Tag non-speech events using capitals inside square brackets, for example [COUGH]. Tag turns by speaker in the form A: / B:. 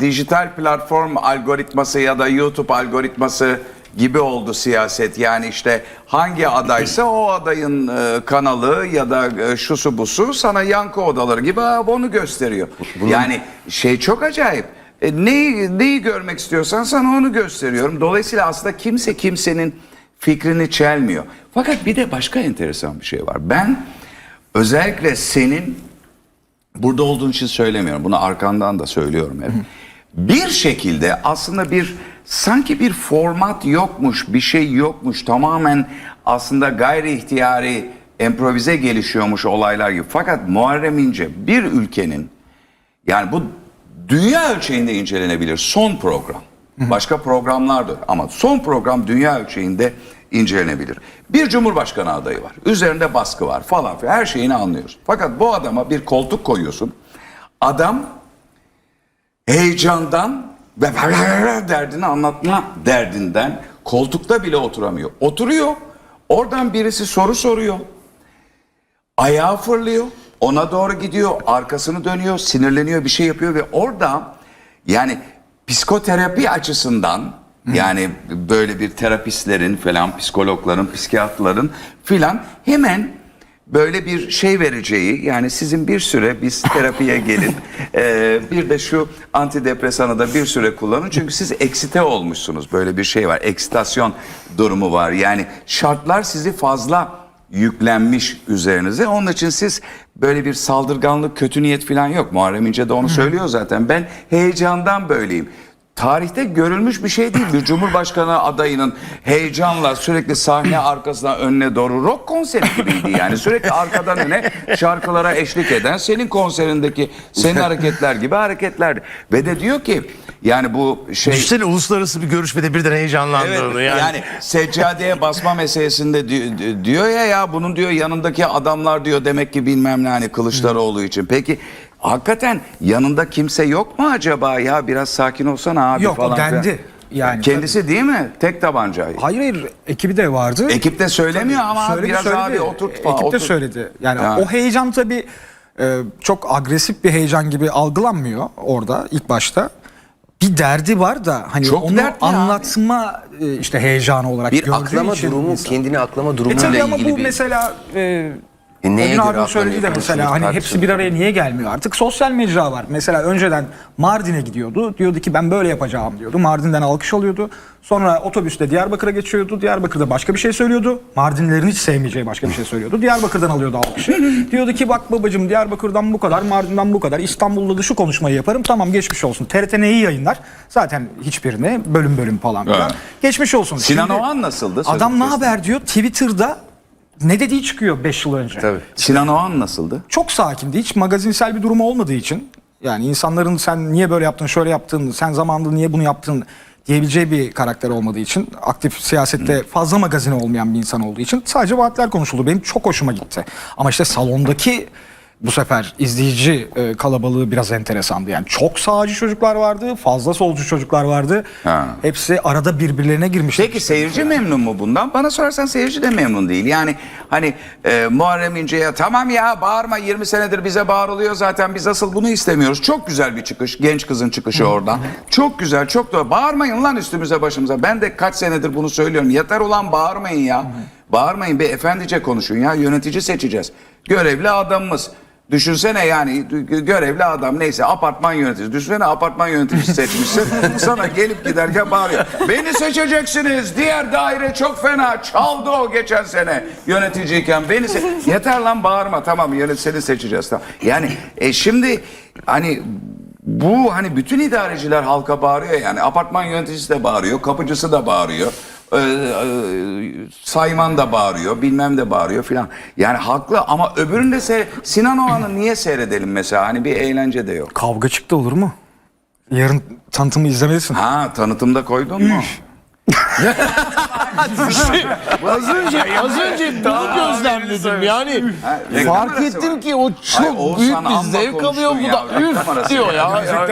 A: dijital platform algoritması ya da YouTube algoritması gibi oldu siyaset. Yani işte hangi adaysa o adayın e, kanalı ya da e, şusu busu sana yankı odaları gibi "Aa, onu gösteriyor. Yani şey çok acayip. E, neyi, neyi görmek istiyorsan sana onu gösteriyorum. Dolayısıyla aslında kimse kimsenin fikrini çelmiyor. Fakat bir de başka enteresan bir şey var. Ben özellikle senin burada olduğun için söylemiyorum. Bunu arkandan da söylüyorum hep. Bir şekilde aslında bir sanki bir format yokmuş, bir şey yokmuş. Tamamen aslında gayri ihtiyari improvize gelişiyormuş olaylar gibi. Fakat Muharrem İnce bir ülkenin yani bu dünya ölçeğinde incelenebilir son program. Başka programlar da ama son program dünya ölçeğinde incelenebilir. Bir cumhurbaşkanı adayı var. Üzerinde baskı var falan filan. Her şeyini anlıyoruz. Fakat bu adama bir koltuk koyuyorsun. Adam heyecandan ve [LAUGHS] derdini anlatma derdinden koltukta bile oturamıyor. Oturuyor. Oradan birisi soru soruyor. Ayağı fırlıyor. Ona doğru gidiyor. Arkasını dönüyor. Sinirleniyor. Bir şey yapıyor ve orada yani psikoterapi açısından yani böyle bir terapistlerin falan psikologların, psikiyatrların filan hemen böyle bir şey vereceği yani sizin bir süre biz terapiye gelin eee, [LAUGHS] bir de şu antidepresanı da bir süre kullanın. Çünkü siz eksite olmuşsunuz. Böyle bir şey var eksitasyon durumu var. Yani şartlar sizi fazla yüklenmiş üzerinize. Onun için siz böyle bir saldırganlık kötü niyet falan yok. Muharrem İnce de onu söylüyor zaten. Ben heyecandan böyleyim Tarihte görülmüş bir şey değil. Bir cumhurbaşkanı adayının heyecanla sürekli sahne [CLEARS THROAT] arkasına önüne doğru rock konseri gibiydi yani. Sürekli arkadan öne şarkılara eşlik eden senin konserindeki senin [LAUGHS] hareketler gibi hareketler. Ve de diyor ki yani bu şey...
B: Düşünsene uluslararası bir görüşmede birden heyecanlandı
A: Evet,
B: onu
A: yani.
B: yani.
A: seccadeye basma meselesinde di- di- diyor ya ya bunun diyor yanındaki adamlar diyor demek ki bilmem ne hani Kılıçdaroğlu için. Peki hakikaten yanında kimse yok mu acaba ya biraz sakin olsana abi
C: Yok, o
A: falan. filan.
C: dendi. Yani
A: Kendisi değil mi? Tek tabancayı.
C: hayır hayır ekibi de vardı.
A: Ekip de söylemiyor ama
C: Söyledi,
A: biraz
C: söyledi.
A: abi oturt falan.
C: Ekip de
A: oturt.
C: söyledi. Yani
A: Ya.
C: o heyecan tabii e, çok agresif bir heyecan gibi algılanmıyor orada ilk başta. Bir derdi var da hani
A: Çok
C: onu
A: dertli abi.
C: anlatma e, işte heyecanı olarak
D: Bir
C: gördüğü
D: aklama
C: için
D: durumu,
C: insan-
D: kendini aklama
C: E
D: durumuyla
C: tabii ama
D: ilgili
C: bu
D: bir...
C: mesela e,
D: E neye
C: Oyun
D: göre
C: abinin söylediği de mesela hani hepsi
D: tartışılır.
C: bir araya niye gelmiyor artık sosyal mecra var. Mesela önceden Mardin'e gidiyordu. Diyordu ki ben böyle yapacağım diyordu. Mardin'den alkış alıyordu. Sonra otobüste Diyarbakır'a geçiyordu. Diyarbakır'da başka bir şey söylüyordu. Mardinlilerin hiç sevmeyeceği başka bir şey söylüyordu. Diyarbakır'dan alıyordu alkışı. diyordu ki bak babacığım Diyarbakır'dan bu kadar, Mardin'den bu kadar. İstanbul'da da şu konuşmayı yaparım. Tamam geçmiş olsun. TRT neyi yayınlar? Zaten hiçbirini bölüm bölüm falan filan.
A: Evet.
C: Geçmiş olsun.
A: Sinan
C: Şimdi
A: Oğan nasıldı?
C: Adam ne haber diyor Twitter'da ne dediği çıkıyor 5 yıl önce.
A: Tabii. Sinan Oğan nasıldı?
C: Çok sakindi. Hiç magazinsel bir durumu olmadığı için. Yani insanların sen niye böyle yaptın, şöyle yaptın, sen zamanında niye bunu yaptın diyebileceği bir karakter olmadığı için. Aktif siyasette fazla magazini olmayan bir insan olduğu için sadece vaatler konuşuldu. Benim çok hoşuma gitti. Ama işte salondaki bu sefer izleyici e, kalabalığı biraz enteresandı. Yani çok sağcı çocuklar vardı, fazla solcu çocuklar vardı.
A: Ha.
C: Hepsi arada birbirlerine girmişler.
A: Peki seyirci memnun mu bundan? Bana sorarsan seyirci de memnun değil. Yani hani e, Muharrem İnce'ye tamam ya bağırma 20 senedir bize bağırılıyor zaten biz asıl bunu istemiyoruz. Çok güzel bir çıkış. Genç kızın çıkışı oradan. Çok güzel çok da bağırmayın lan üstümüze başımıza. Ben de kaç senedir bunu söylüyorum. Yeter ulan bağırmayın ya. Bağırmayın be efendice konuşun ya yönetici seçeceğiz. Görevli adamımız. Düşünsene yani gö- görevli adam neyse apartman yöneticisi. Düşünsene apartman yöneticisi seçmişsin. [LAUGHS] sana gelip giderken bağırıyor. Beni seçeceksiniz. Diğer daire çok fena. Çaldı o geçen sene yöneticiyken. Beni se- [LAUGHS] Yeter lan bağırma. Tamam yönet seni seçeceğiz. Tamam. Yani e, şimdi hani bu hani bütün idareciler halka bağırıyor yani apartman yöneticisi de bağırıyor, kapıcısı da bağırıyor. Ee, e, sayman da bağırıyor, bilmem de bağırıyor filan. Yani haklı ama öbüründe se Sinan Oğan'ı niye seyredelim mesela? Hani bir eğlence de yok.
C: Kavga çıktı olur mu? Yarın tanıtımı izlemelisin.
A: Ha tanıtımda koydun mu? [LAUGHS]
B: az önce az önce [LAUGHS] bunu gözlemledim yani.
A: reklam
B: Fark ettim
A: var.
B: ki o
A: Ay,
B: çok
A: Oğuzhan
B: büyük bir
A: amma
B: zevk alıyor
A: konuştun
B: bu
A: ya,
B: da üf
A: arası
B: diyor ya.
A: ya.